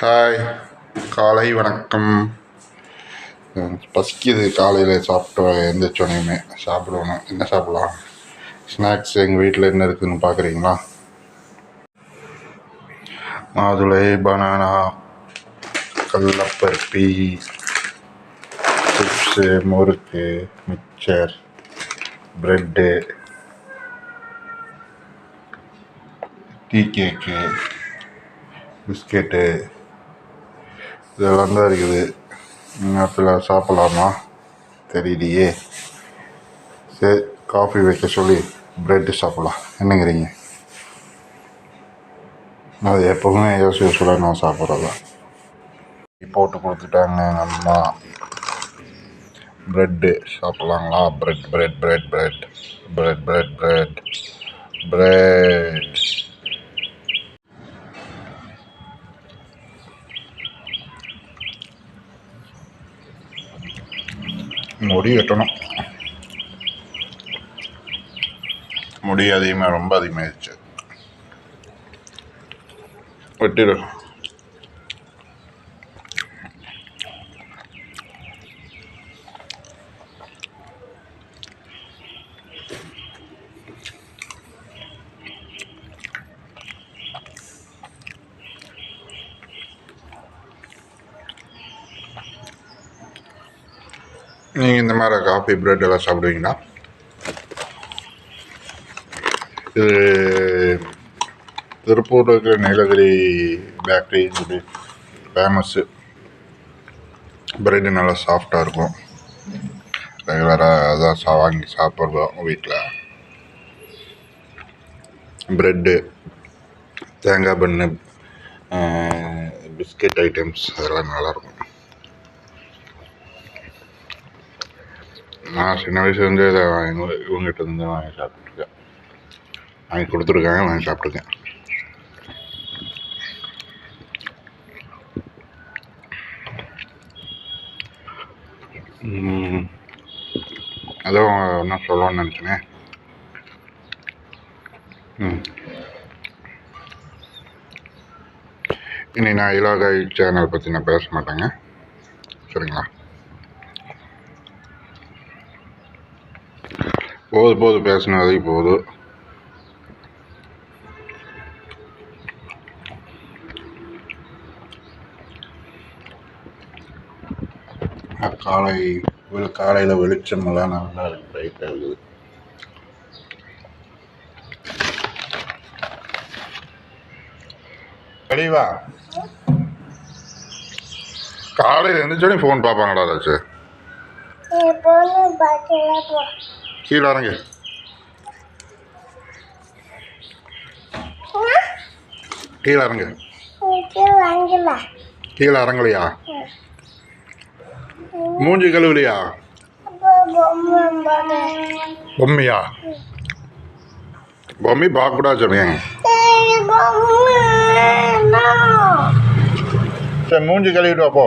Hi காலை வணக்கம். பசிக்குது. காலையில் சாப்பிட்டு எழுந்திரிச்சோனையுமே சாப்பிடணும். என்ன சாப்பிடலாம்? ஸ்நாக்ஸ் எங்கள் வீட்டில் என்ன இருக்குதுன்னு பார்க்குறீங்களா மாதுளை பனானா கடலப்பருப்பி சிப்ஸு முறுக்கு mixture bread tea cake biscuit இதெல்லாம் தான் இருக்குது. நேரத்தில் சாப்பிட்லாமா? தெரியலையே. சரி காஃபி வைக்க சொல்லி ப்ரெட்டு சாப்பிட்லாம். என்னங்கிறீங்க அது எப்போவுமே யோசி யூஸ்ஃபுல்லாக நான் சாப்பிட்றது. போட்டு கொடுத்துட்டாங்க எங்கள் அம்மா. Bread சாப்பிட்லாங்களா? Bread bread bread bread bread bread bread bread முடி வெட்டணும். முடி அதிகமாக ரொம்ப அதிகமாகிடுச்சு வெட்டிடும் நீங்கள் இந்த மாதிரி காஃபி பிரெட் எல்லாம் சாப்பிடுவீங்கன்னா இது திருப்பூரில் இருக்கிற நீலகிரி பேக்கரி சொல்லி ஃபேமஸ்ஸு பிரெட்டு நல்லா சாஃப்டாக இருக்கும். ரெகுலராக அதான் சா வாங்கி சாப்பிட்றோம் வீட்டில் ப்ரெட்டு தேங்காய் பண்ணு பிஸ்கெட் ஐட்டம்ஸ் அதெல்லாம் நல்லாயிருக்கும் நான் சின்ன வயசுலேருந்தே இதை வாங்கி இவங்ககிட்ட இருந்து வாங்கி சாப்பிட்ருக்கேன் வாங்கி கொடுத்துருக்காங்க வாங்கி சாப்பிட்ருக்கேன் அதுவும் என்ன சொல்லணும்னு நினச்சேனே. ம். இனி நான் இலாகாய் சேனல் பற்றி நான் பேச மாட்டேங்க. சரிங்களா? போது போது பேசின வரைக்கும் போதும் காலை காலையில் வெளிச்சமெல்லாம் நல்லா இருக்கு பைக் இருக்குது. தெளிவா காலையில் எழுந்திரிச்சோடனே ஃபோன் பார்ப்பாங்கடா ராஜு கீழே இறங்கு கீழே இறங்கு கீழே இறங்கலையா? மூஞ்சி கழுவுலையா? பொம்மையா? பொம்மை பார்க்கக்கூடாது சொன்னீங்க சரி மூஞ்சி கழுவிட்டு போ.